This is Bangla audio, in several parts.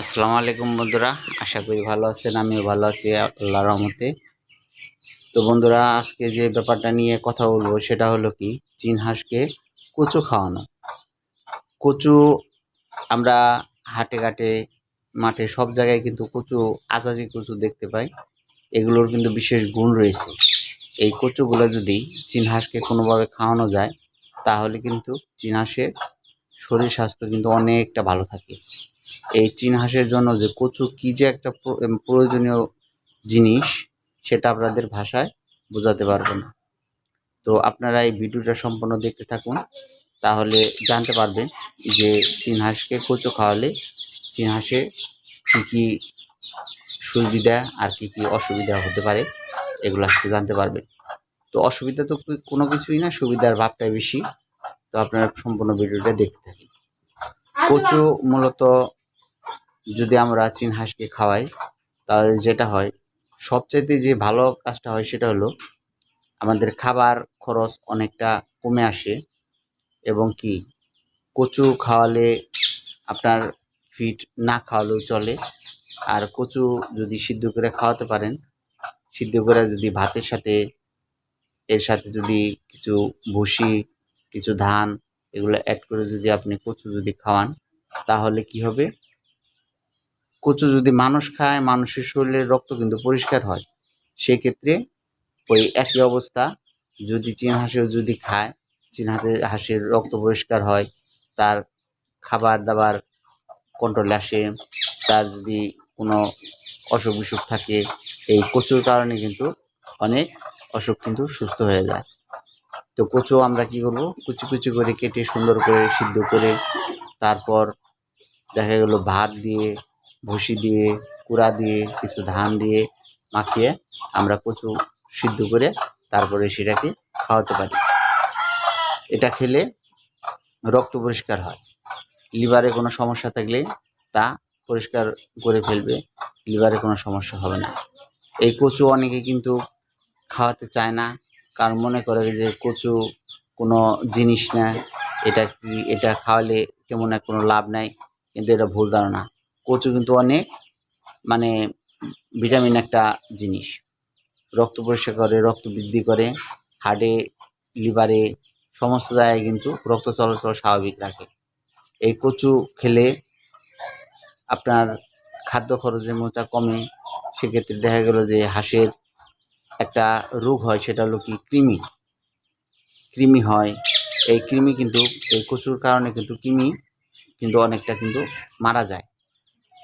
আসসালামু আলাইকুম বন্ধুরা, আশা করি ভালো আছেন, আমিও ভালো আছি আল্লাহ রহমতে। তো বন্ধুরা, আজকে যে ব্যাপারটা নিয়ে কথা বলব সেটা হলো কি, চীন হাঁসকে কচু খাওয়ানো। কচু আমরা হাটে ঘাটে, মাঠে সব জায়গায় কিন্তু কচু, আজাদি কচু দেখতে পাই। এগুলোর কিন্তু বিশেষ গুণ রয়েছে। এই কচুগুলো যদি চীন হাঁসকে কোনোভাবে খাওয়ানো যায়, তাহলে কিন্তু চীন হাঁসের শরীর স্বাস্থ্য কিন্তু অনেকটা ভালো থাকে। এই চীন হাঁসের জন্য যে কচু কী যে একটা প্র- প্রয়োজনীয় জিনিস, সেটা আপনাদের ভাষায় বোঝাতে পারব না। তো আপনারা এই ভিডিওটা সম্পূর্ণ দেখতে থাকুন, তাহলে জানতে পারবেন যে চীন হাঁসকে কচু খাওয়ালে চীন হাঁসে কী কী সুবিধা আর কী কী অসুবিধা হতে পারে, এগুলো আজকে জানতে পারবেন। তো অসুবিধা তো কোনো কিছুই না, সুবিধার ভাবটাই বেশি। তো আপনারা সম্পূর্ণ ভিডিওটা দেখতে থাকুন। কচু মূলত যদি আমরা চীন হাঁসকে খাওয়াই তাহলে যেটা হয় সবচাইতে যে ভালো কাজটা হয় সেটা হলো আমাদের খাবার খরচ অনেকটা কমে আসে এবং কি কচু খাওয়ালে আপনার ফিট না খাওয়ালেও চলে। আর কচু যদি সিদ্ধ করে খাওয়াতে পারেন সিদ্ধ করে যদি ভাতের সাথে এর সাথে যদি কিছু ভুসি কিছু ধান এগুলো অ্যাড করে যদি আপনি কচু যদি খাওয়ান, তাহলে কি হবে? কচু যদি মানুষ খায়, মানুষের শরীরের রক্ত কিন্তু পরিষ্কার হয়। সেক্ষেত্রে ওই একই অবস্থা, যদি চীন হাঁসেও যদি খায়, চীন হাঁসের হাঁসের রক্ত পরিষ্কার হয়, তার খাবার দাবার কন্ট্রোলে আসে, তার যদি কোনো অসুখ বিসুখ থাকে, এই কচুর কারণে কিন্তু অনেক অসুখ কিন্তু সুস্থ হয়ে যায়। তো কচু আমরা কি করব? কুচি কুচি করে কেটে সুন্দর করে সিদ্ধ করে তারপর দেখা গেল ভাত দিয়ে, ভুসি দিয়ে, কুড়া দিয়ে, কিছু ধান দিয়ে মাখিয়ে আমরা কচু সিদ্ধ করে তারপরে সেটাকে খাওয়াতে পারি। এটা খেলে রক্ত পরিষ্কার হয়। লিভারে কোনো সমস্যা থাকলে তা পরিষ্কার করে ফেলবে, লিভারে কোনো সমস্যা হবে না। এই কচু অনেকে কিন্তু খাওয়াতে চায় না কারণ মনে করে যে কচু কোনো জিনিস না, এটা কি, এটা খাওয়ালে তেমন এক কোনো লাভ নাই, কিন্তু এটা ভুল ধারণা। কচু কিন্তু অনেক মানে ভিটামিন একটা জিনিস। রক্ত পরিষ্কার করে, রক্ত বৃদ্ধি করে হার্টে লিভারে, সমস্ত জায়গায় কিন্তু রক্ত চলাচল স্বাভাবিক রাখে। এই কচু খেলে আপনার খাদ্য খরচের মধ্যে কমে, সেক্ষেত্রে দেখা গেল যে হাঁসের একটা রোগ হয়, সেটা হলো কি? কৃমি। কৃমি হয়। এই কৃমি কিন্তু, এই কচুর কারণে কিন্তু কৃমি কিন্তু অনেকটা কিন্তু মারা যায়।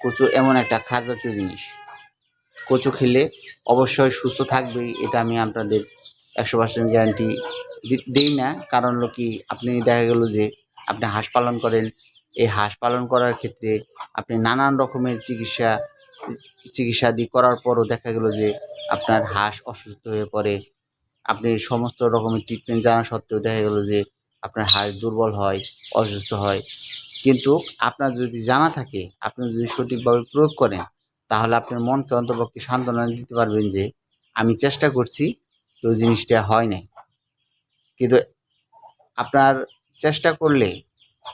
কচু এমন একটা খাদ্য জাতীয় জিনিস। কচু খেলে অবশ্যই সুস্থ থাকবেই, এটা আমি আপনাদের একশো পার্সেন্ট গ্যারান্টি দিই না। কারণ হলো কি, আপনি দেখা গেল যে আপনি হাঁস পালন করেন, এই হাঁস পালন করার ক্ষেত্রে আপনি নানান রকমের চিকিৎসা চিকিৎসাদি করার পরও দেখা গেল যে আপনার হাঁস অসুস্থ হয়ে পড়ে। আপনি সমস্ত রকমের ট্রিটমেন্ট জানা সত্ত্বেও দেখা গেল যে আপনার হাঁস দুর্বল হয়, অসুস্থ হয়। কিন্তু আপনার যদি জানা থাকে, আপনি যদি সঠিকভাবে প্রয়োগ করেন, তাহলে আপনার মনকে অন্তপক্ষে সান্ত্বনা দিতে পারবেন যে আমি চেষ্টা করছি, তো জিনিসটা হয় নাই। কিন্তু আপনার চেষ্টা করলে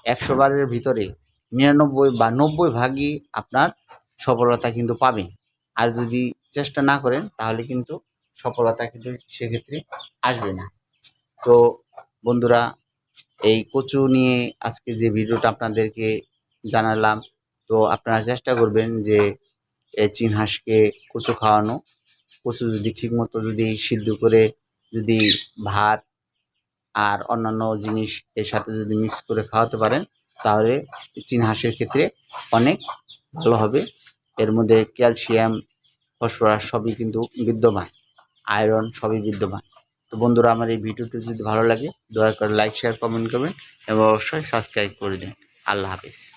একশো বারের ভিতরে নিরানব্বই বা নব্বই ভাগই আপনার সফলতা কিন্তু পাবেন। আর যদি চেষ্টা না করেন, তাহলে কিন্তু সফলতা কিন্তু সেক্ষেত্রে আসবে না। তো বন্ধুরা, এই কচু নিয়ে আজকে যে ভিডিওটা আপনাদেরকে জানালাম, তো আপনারা চেষ্টা করবেন যে এই হাঁসকে কচু খাওয়ানো। কচু যদি ঠিকমতো যদি সিদ্ধ করে যদি ভাত আর অন্যান্য জিনিস এর সাথে যদি মিক্স করে খাওয়াতে পারেন, তাহলে চীন হাঁসের ক্ষেত্রে অনেক ভালো হবে। এর মধ্যে ক্যালসিয়াম, ফসফরাস সবই কিন্তু বিদ্যমান। আয়রন সবই বিদ্যমান। তো বন্ধুরা, আমার এই ভিডিওটি যদি ভালো লাগে, দয়া করে লাইক শেয়ার কমেন্ট করবেন এবং অবশ্যই সাবস্ক্রাইব করে দিন। আল্লাহ হাফিজ।